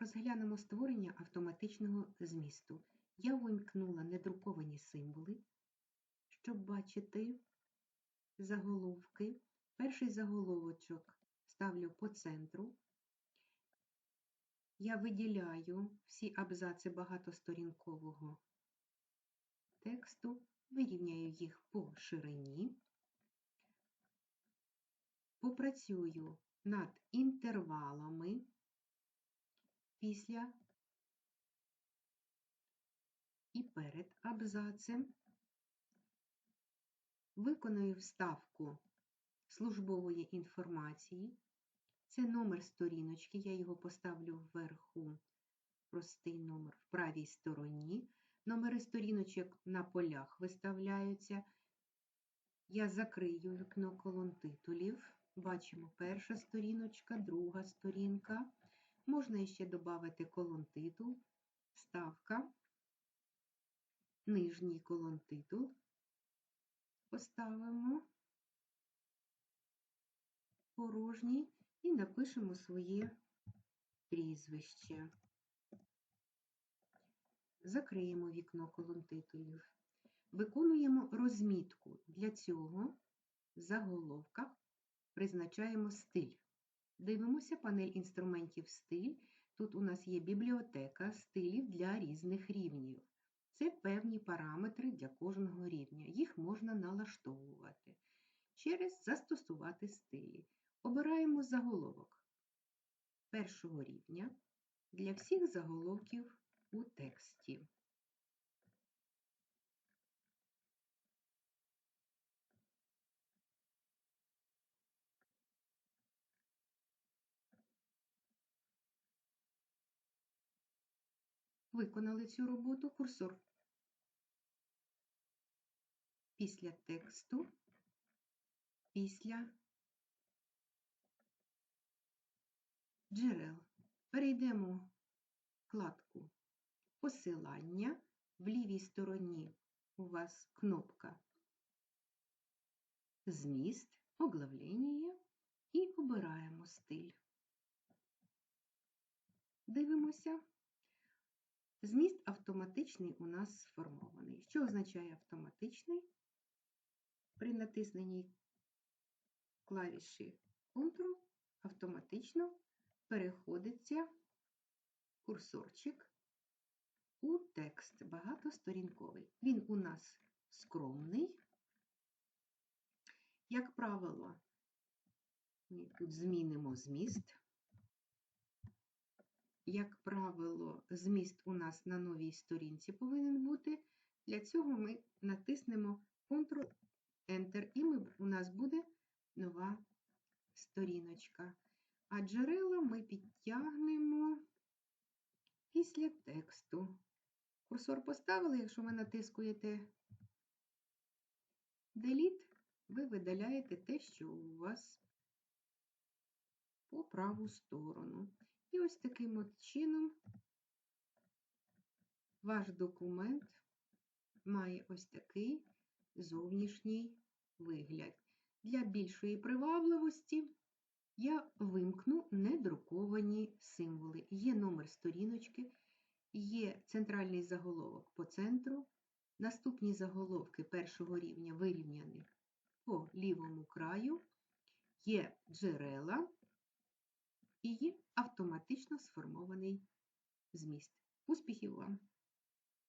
Розглянемо створення автоматичного змісту. Я вимкнула недруковані символи, щоб бачити заголовки. Перший заголовочок ставлю по центру. Я виділяю всі абзаци багатосторінкового тексту, вирівняю їх по ширині, попрацюю над інтервалами після і перед абзацем, виконую вставку службової інформації. Це номер сторіночки, я його поставлю вверху, простий номер в правій стороні. Номери сторіночок на полях виставляються. Я закрию вікно колон титулів. Бачимо перша сторіночка, друга сторінка. Можна ще додати колон титул, ставка, нижній колон титул. Поставимо порожній і напишемо своє прізвище. Закриємо вікно колон титулів. Виконуємо розмітку. Для цього в заголовках призначаємо стиль. Дивимося панель інструментів стиль. Тут у нас є бібліотека стилів для різних рівнів. Це певні параметри для кожного рівня. Їх можна налаштовувати через застосувати стилі. Обираємо заголовок першого рівня для всіх заголовків у тексті. Виконали цю роботу курсор. Після тексту, після джерел. Перейдемо в вкладку посилання. В лівій стороні у вас кнопка Зміст, оглавлення і обираємо стиль. Дивимося. Зміст автоматичний у нас сформований. Що означає автоматичний? При натисненні клавіші Ctrl автоматично переходиться курсорчик у текст багатосторінковий. Він у нас скромний. Як правило, ми тут змінимо зміст. Як правило, зміст у нас на новій сторінці повинен бути. Для цього ми натиснемо Ctrl-Enter, і ми, у нас буде нова сторіночка. А джерела ми підтягнемо після тексту. Курсор поставили, якщо ви натискуєте Delete, ви видаляєте те, що у вас по праву сторону. І ось таким от чином ваш документ має ось такий зовнішній вигляд. Для більшої привабливості я вимкну недруковані символи. Є номер сторіночки, є центральний заголовок по центру, наступні заголовки першого рівня вирівняні по лівому краю, є джерела і є автоматично сформований зміст. Успіхів вам!